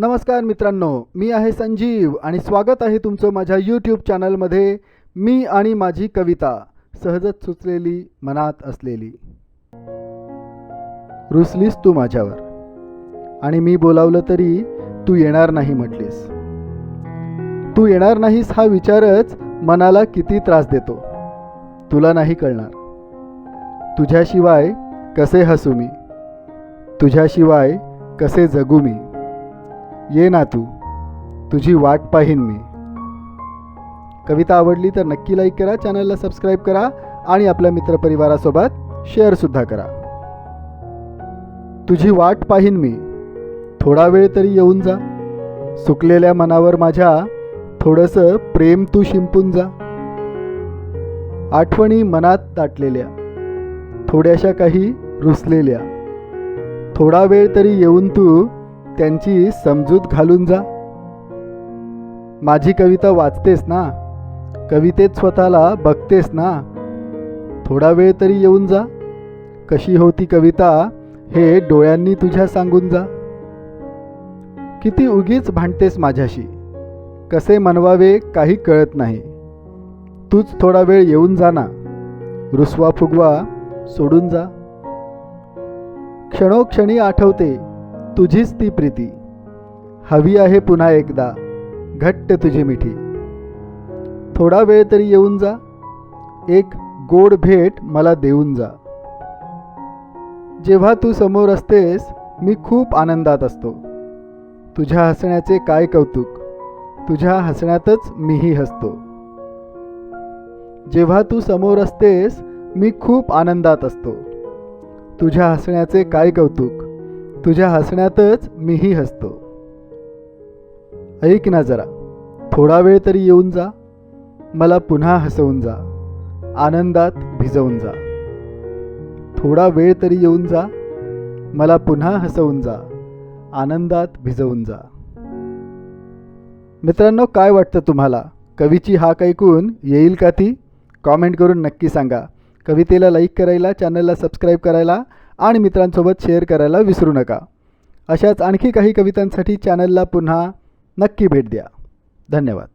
नमस्कार मित्रांनो मी आहे संजीव आणि स्वागत आहे तुमचं माझ्या यूट्यूब चॅनलमध्ये मी आणि माझी कविता सहजच सुचलेली मनात असलेली. रुसलीस तू माझ्यावर. आणि मी बोलावलं तरी तू येणार नाही म्हटलीस. तू येणार नाहीस हा विचारच मनाला किती त्रास देतो? तुला नाही कळणार. तुझ्याशिवाय कसे हसू मी? तुझ्याशिवाय कसे जगू मी? ये ना तू तुझी वाट पाहीन मी. कविता आवडली तर नक्की लाईक करा चॅनलला सबस्क्राईब करा आणि आपल्या मित्रपरिवारासोबत शेअरसुद्धा करा. तुझी वाट पाहीन मी. थोडा वेळ तरी येऊन जा. सुकलेल्या मनावर माझ्या थोडंसं प्रेम तू शिंपून जा. आठवणी मनात दाटलेल्या थोड्याशा काही रुसलेल्या. थोडा वेळ तरी येऊन तू त्यांची समजूत घालून जा. माझी कविता वाचतेस ना? कवितेत स्वतःला बघतेस ना? थोडा वेळ तरी येऊन जा. कशी होती कविता हे डोळ्यांनी तुझ्या सांगून जा. किती उगीच भांडतेस माझ्याशी? कसे मनवावे काही कळत नाही. तूच थोडा वेळ येऊन जा ना. रुसवा फुगवा सोडून जा. क्षणोक्षणी आठवते. तुझीच ती प्रीती. हवी आहे पुन्हा एकदा. घट्ट तुझी मिठी. थोडा वेळ तरी येऊन जा. एक गोड भेट मला देऊन जा. जेव्हा तू समोर असतेस मी खूप आनंदात असतो. तुझ्या हसण्याचे काय कौतुक? तुझ्या हसण्यातच मीही हसतो. जेव्हा तू समोर असतेस मी खूप आनंदात असतो. तुझ्या हसण्याचे काय कौतुक? तुझ्या हसण्यातच मीही हसतो. ऐक ना जरा थोडा वेळ तरी येऊन जा. मला पुन्हा हसवून जा. आनंदात भिजवून जा. थोडा वेळ तरी येऊन जा. मला पुन्हा हसवून जा. आनंदात भिजवून जा. मित्रांनो काय वाटतं तुम्हाला? कवीची हाक ऐकून येईल का ती? कॉमेंट करून नक्की सांगा. कवितेला लाईक करायला चॅनलला सबस्क्राईब करायला आणि मित्रांसोबत शेअर करायला विसरू नका. अशाच आणखी काही कवितांसाठी चॅनलला पुन्हा नक्की भेट द्या. धन्यवाद.